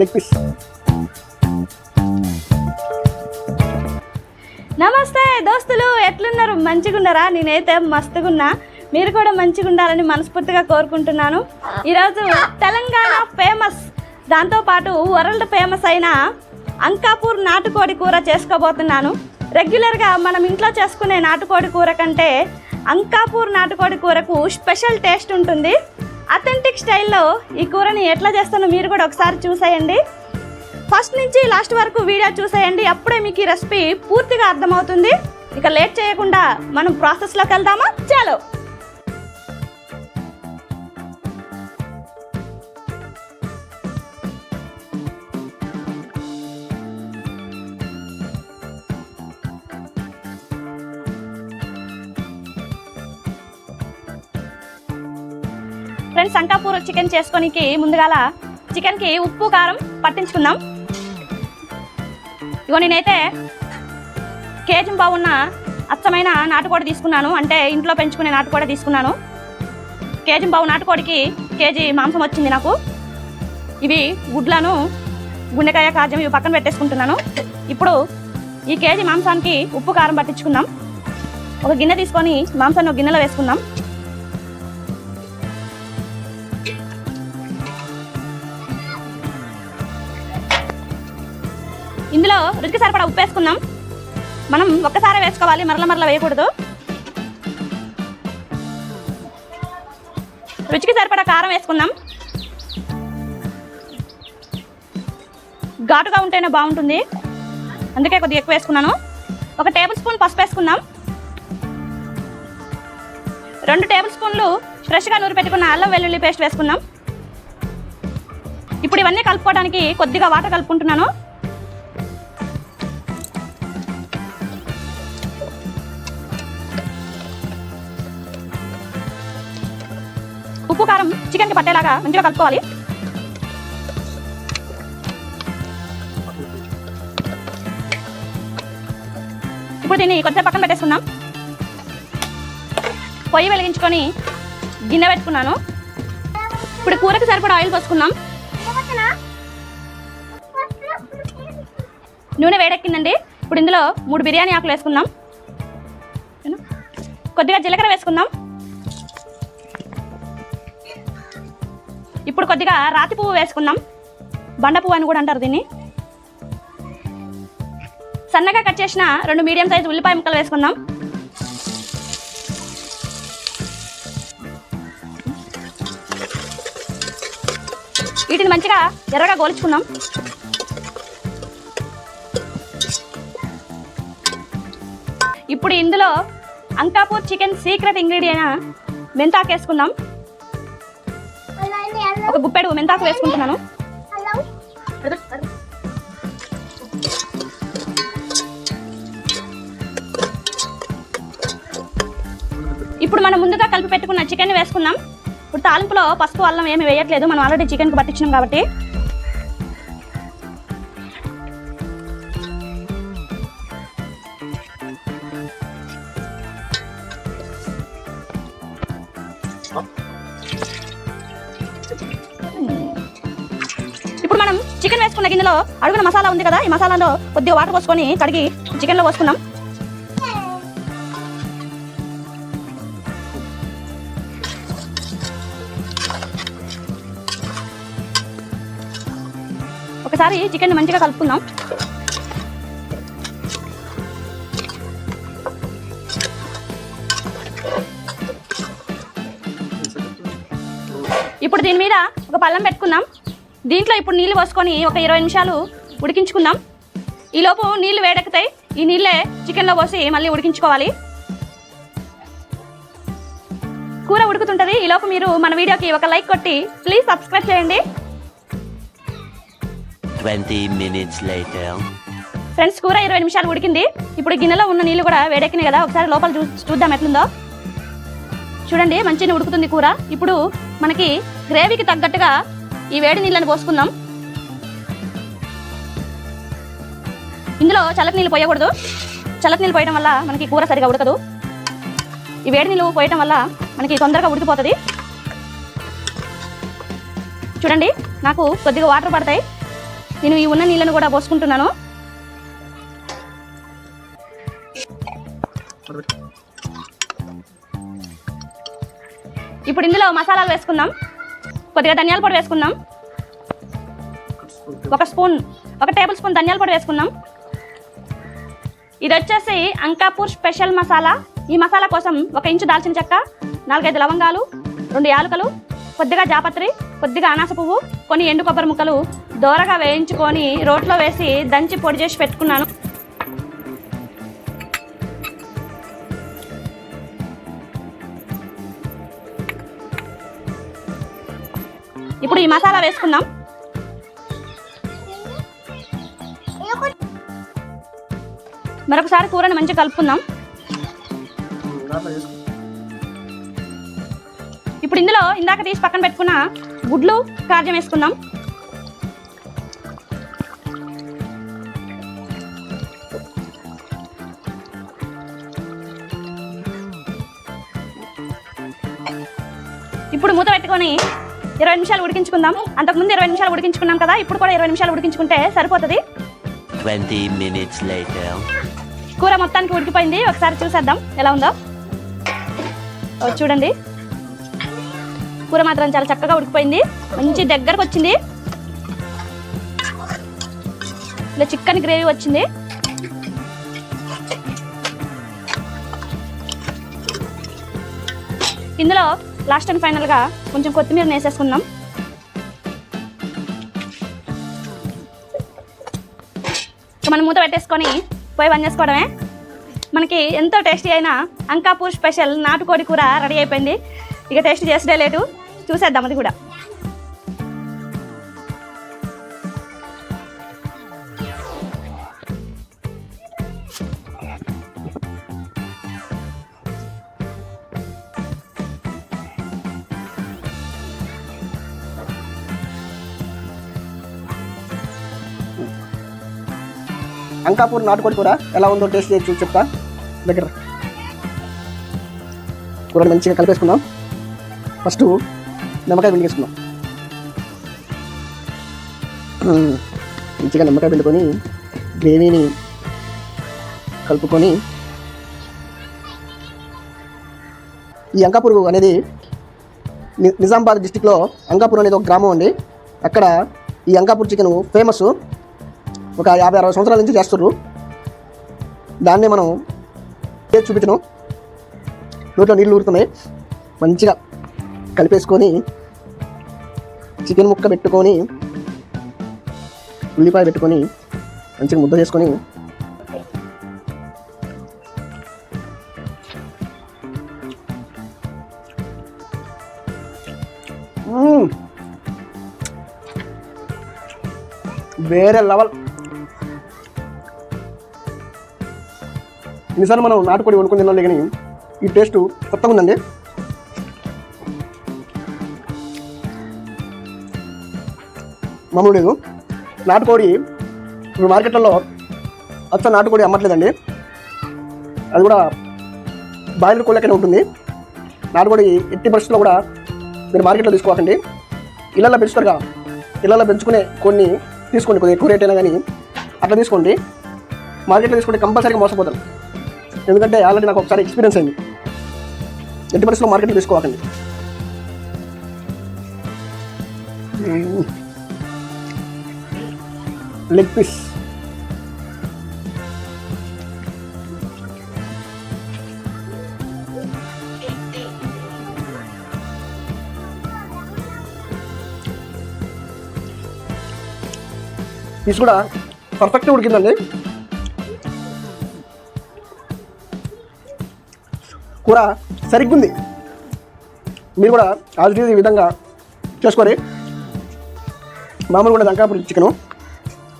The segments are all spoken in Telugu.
లెగ్ పీస్ నమస్తే దోస్తులు ఎట్లున్నారు? మంచిగున్నారా? నేనైతే మస్తుగున్నా. మీరు కూడా మంచిగా ఉండాలని మనస్ఫూర్తిగా కోరుకుంటున్నాను. ఈరోజు తెలంగాణ ఫేమస్ దాంతోపాటు వరల్డ్ ఫేమస్ అయిన అంకాపూర్ నాటుకోడి కూర చేసుకోబోతున్నాను. రెగ్యులర్గా మనం ఇంట్లో చేసుకునే నాటుకోడి కూర కంటే అంకాపూర్ నాటుకోడి కూరకు స్పెషల్ టేస్ట్ ఉంటుంది. అథెంటిక్ స్టైల్లో ఈ కూరని ఎట్లా చేస్తానో మీరు కూడా ఒకసారి చూసేయండి. ఫస్ట్ నుంచి లాస్ట్ వరకు వీడియో చూసేయండి. అప్పుడే మీకు ఈ రెసిపీ పూర్తిగా అర్థమవుతుంది. ఇక లేట్ చేయకుండా మనం ప్రాసెస్లోకి వెళ్దామా? చాలు. ఫ్రెండ్స్ అంకాపూర్ చికెన్ చేసుకోనికి ముందుగాల చికెన్కి ఉప్పు కారం పట్టించుకుందాం. ఇగో నేనైతే కేజీ బాగున్న అచ్చమైన నాటుకోడి తీసుకున్నాను. అంటే ఇంట్లో పెంచుకునే నాటుకోడి తీసుకున్నాను. కేజీ బావు నాటుకోడికి కేజీ మాంసం వచ్చింది నాకు. ఇవి గుడ్లను గుండెకాయ కాజం ఇవి పక్కన పెట్టేసుకుంటున్నాను. ఇప్పుడు ఈ కేజీ మాంసానికి ఉప్పు కారం పట్టించుకుందాం. ఒక గిన్నె తీసుకొని మాంసాన్ని ఒక గిన్నెలో వేసుకుందాం. ఇందులో రుచికి సరిపడా ఉప్పు వేసుకుందాం. మనం ఒక్కసారి వేసుకోవాలి మరల మరల వేయకూడదు. రుచికి సరిపడా కారం వేసుకుందాం. ఘాటుగా ఉంటేనే బాగుంటుంది. అందుకే కొద్దిగా ఎక్కువ వేసుకున్నాను. ఒక టేబుల్ స్పూన్ పసుపు వేసుకుందాం. రెండు టేబుల్ స్పూన్లు ఫ్రెష్గా నూరు పెట్టుకున్న అల్లం వెల్లుల్లి పేస్ట్ వేసుకుందాం. ఇప్పుడు ఇవన్నీ కలుపుకోవడానికి కొద్దిగా వాటర్ కలుపుకుంటున్నాను. ఉప్పు కారం చికెన్కి పట్టేలాగా మంచిగా కలుపుకోవాలి. ఇప్పుడు దీన్ని కొంచెం పక్కన పెట్టేసుకుందాం. పొయ్యి వెలిగించుకొని గిన్నె పెట్టుకున్నాను. ఇప్పుడు కూరకి సరిపడా ఆయిల్ పోసుకుందాం. నూనె వేడెక్కిందండి. ఇప్పుడు ఇందులో మూడు బిర్యానీ ఆకులు వేసుకుందాం. కొద్దిగా జీలకర్ర వేసుకుందాం. ఇప్పుడు కొద్దిగా రాతి పువ్వు వేసుకుందాం. బండ పువ్వు అని కూడా అంటారు దీన్ని. సన్నగా కట్ చేసిన రెండు మీడియం సైజు ఉల్లిపాయ ముక్కలు వేసుకుందాం. వీటిని మంచిగా ఎర్రగా గోల్చుకుందాం. ఇప్పుడు ఇందులో అంకాపూర్ చికెన్ సీక్రెట్ ఇంగ్రీడియంట్ మెంతాకు వేసుకుందాం. ఒక గుప్పెడు మెంతాకు వేసుకుంటున్నాను. ఇప్పుడు మనం ముందుగా కలిపి పెట్టుకున్న చికెన్ వేసుకుందాం. ఇప్పుడు తాలింపులో పసుపు అల్లం ఏమి వేయట్లేదు. మనం ఆల్రెడీ చికెన్కి పట్టించినాం కాబట్టి. చికెన్ వేసుకున్న గిన్నెలో అడుగున మసాలా ఉంది కదా ఈ మసాలాలో కొద్దిగా వాటర్ పోసుకొని కడిగి చికెన్లో పోసుకున్నాం ఒకసారి చికెన్ మంచిగా కలుపుకుందాం. ఇప్పుడు దీని మీద ఒక పళ్ళం పెట్టుకుందాం. దీంట్లో ఇప్పుడు నీళ్ళు పోసుకొని ఒక ఇరవై నిమిషాలు ఉడికించుకుందాం. ఈలోపు నీళ్ళు వేడెక్కుతాయి. ఈ నీళ్ళే చికెన్లో పోసి మళ్ళీ ఉడికించుకోవాలి. కూర ఉడుకుతుంటుంది. ఈలోపు మీరు మన వీడియోకి ఒక లైక్ కొట్టి ప్లీజ్ సబ్స్క్రైబ్ చేయండి. 20 minutes later. ఫ్రెండ్స్ కూర ఇరవై నిమిషాలు ఉడికింది. ఇప్పుడు గిన్నెలో ఉన్న నీళ్ళు కూడా వేడెక్కినాయి కదా. ఒకసారి లోపల చూ చూద్దాం ఎట్లుందో. చూడండి మంచిగా ఉడుకుతుంది కూర. ఇప్పుడు మనకి గ్రేవీకి తగ్గట్టుగా ఈ వేడి నీళ్ళని పోసుకుందాం. ఇందులో చల్లటి నీళ్ళు పోయకూడదు. చల్లటి నీళ్ళు పోయడం వల్ల మనకి కూర సరిగా ఉడకదు. ఈ వేడి నీళ్ళు పోయటం వల్ల మనకి తొందరగా ఉడికిపోతుంది. చూడండి నాకు కొద్దిగా వాటర్ పడతాయి. నేను ఈ ఉన్న నీళ్ళను కూడా పోసుకుంటున్నాను. ఇప్పుడు ఇందులో మసాలాలు వేసుకుందాం. కొద్దిగా ధనియాల పొడి వేసుకుందాం. ఒక స్పూన్ ఒక టేబుల్ స్పూన్ ధనియాల పొడి వేసుకుందాం. ఇది వచ్చేసి అంకాపూర్ స్పెషల్ మసాలా. ఈ మసాలా కోసం ఒక ఇంచు దాల్చిన చెక్క నాలుగైదు లవంగాలు రెండు యాలకులు కొద్దిగా జాపత్రి కొద్దిగా అనాస పువ్వు కొన్ని ఎండు కొబ్బరి ముక్కలు దోరగా వేయించుకొని రోట్లో వేసి దంచి పొడి చేసి పెట్టుకున్నాను. ఇప్పుడు ఈ మసాలా వేసుకుందాం. మరొకసారి కూరని మంచిగా కలుపుకుందాం. ఇప్పుడు ఇందులో ఇందాక తీసి పక్కన పెట్టుకున్న గుడ్లు కార్యం వేసుకుందాం. ఇప్పుడు మూత పెట్టుకొని ఇరవై నిమిషాలు ఉడికించుకుందాం. అంతకుముందు ఇరవై నిమిషాలు ఉడికించుకున్నాం కదా ఇప్పుడు కూడా ఇరవై నిమిషాలు ఉడికించుకుంటే సరిపోతుంది. 20 minutes later. కూర మొత్తానికి ఉడికిపోయింది. ఒకసారి చూసేద్దాం ఎలా ఉందో. చూడండి. కూర మాత్రం చాలా చక్కగా ఉడికిపోయింది. మంచి దగ్గరకు వచ్చింది. ఇలా చికెన్ గ్రేవీ వచ్చింది. ఇందులో లాస్ట్ అండ్ ఫైనల్గా కొంచెం కొత్తిమీర వేసేసుకుందాం. ఇక మనం మూత పెట్టేసుకొని పోయి బంద్ చేసుకోవడమే. మనకి ఎంతో టేస్టీ అయిన అంకాపూర్ స్పెషల్ నాటుకోడి కూర రెడీ అయిపోయింది. ఇక టేస్ట్ చేసడే లేటు చూసేద్దాం అది కూడా. అంకాపూర్ నాటుకోడి కూర ఎలా ఉందో టేస్ట్ చేసి చూసి చెప్తా. దగ్గర. కూరని మంచిగా కలిపేసుకుందాం. ఫస్ట్ నిమ్మకాయ పిండికేసుకుందాం మంచిగా నిమ్మకాయ పిండుకొని గ్రేవీని కలుపుకొని ఈ అంకాపూర్ అనేది నిజామాబాద్ డిస్టిక్లో అంకాపూర్ అనేది ఒక గ్రామం అండి. అక్కడ ఈ అంకాపూర్ చికెన్ ఫేమస్. ఒక యాభై అరవై సంవత్సరాల నుంచి చేస్తుర్రు. దాన్ని మనం చేసి చూపించను. నోట్లో నీళ్ళు ఊరుతున్నాయి. మంచిగా కలిపేసుకొని చికెన్ ముక్క పెట్టుకొని ఉల్లిపాయ పెట్టుకొని మంచిగా ముద్ద చేసుకొని వేరే లెవెల్. ఈసారి మనం నాటుకోడి వండుకొని తినాలి కానీ ఈ టేస్ట్ కొత్తగా ఉందండి. మామూలు లేదు. నాటుకోడి ఇప్పుడు మార్కెట్లలో అచ్చ నాటుకోడి అమ్మట్లేదండి. అది కూడా బాయిలర్ కోళ్ళకనే ఉంటుంది. నాటుకోడి ఎట్టి పరిస్థితుల్లో కూడా మీరు మార్కెట్లో తీసుకోకండి. ఇళ్ళల్లో పెంచుతారుగా. ఇళ్ళల్లో పెంచుకునే కొన్ని తీసుకోండి. కొద్దిగా ఎక్కువ రేట్ అయినా కానీ అట్లా తీసుకోండి. మార్కెట్లో తీసుకుంటే కంపల్సరీగా మోసపోతారు. ఎందుకంటే ఆల్రెడీ నాకు ఒకసారి ఎక్స్పీరియన్స్ అయింది. ఎట్టి పరిస్థితుల్లో మార్కెట్లో తీసుకోవాలండి లెగ్ పీస్ పీస్ కూడా పర్ఫెక్ట్గా ఉడికిందండి. కూర సరిగ్గుంది. మీరు కూడా ఆల్రెడీ ఈ విధంగా చేసుకొని మామూలుగా ఉండే దంకాపురి చికెను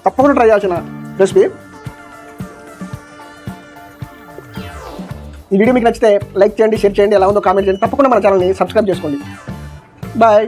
తప్పకుండా ట్రై చేయాల్సిన రెసిపీ ఈ వీడియో మీకు నచ్చితే లైక్ చేయండి షేర్ చేయండి ఎలా ఉందో కామెంట్ చేయండి. తప్పకుండా మన ఛానల్ని సబ్స్క్రైబ్ చేసుకోండి. బాయ్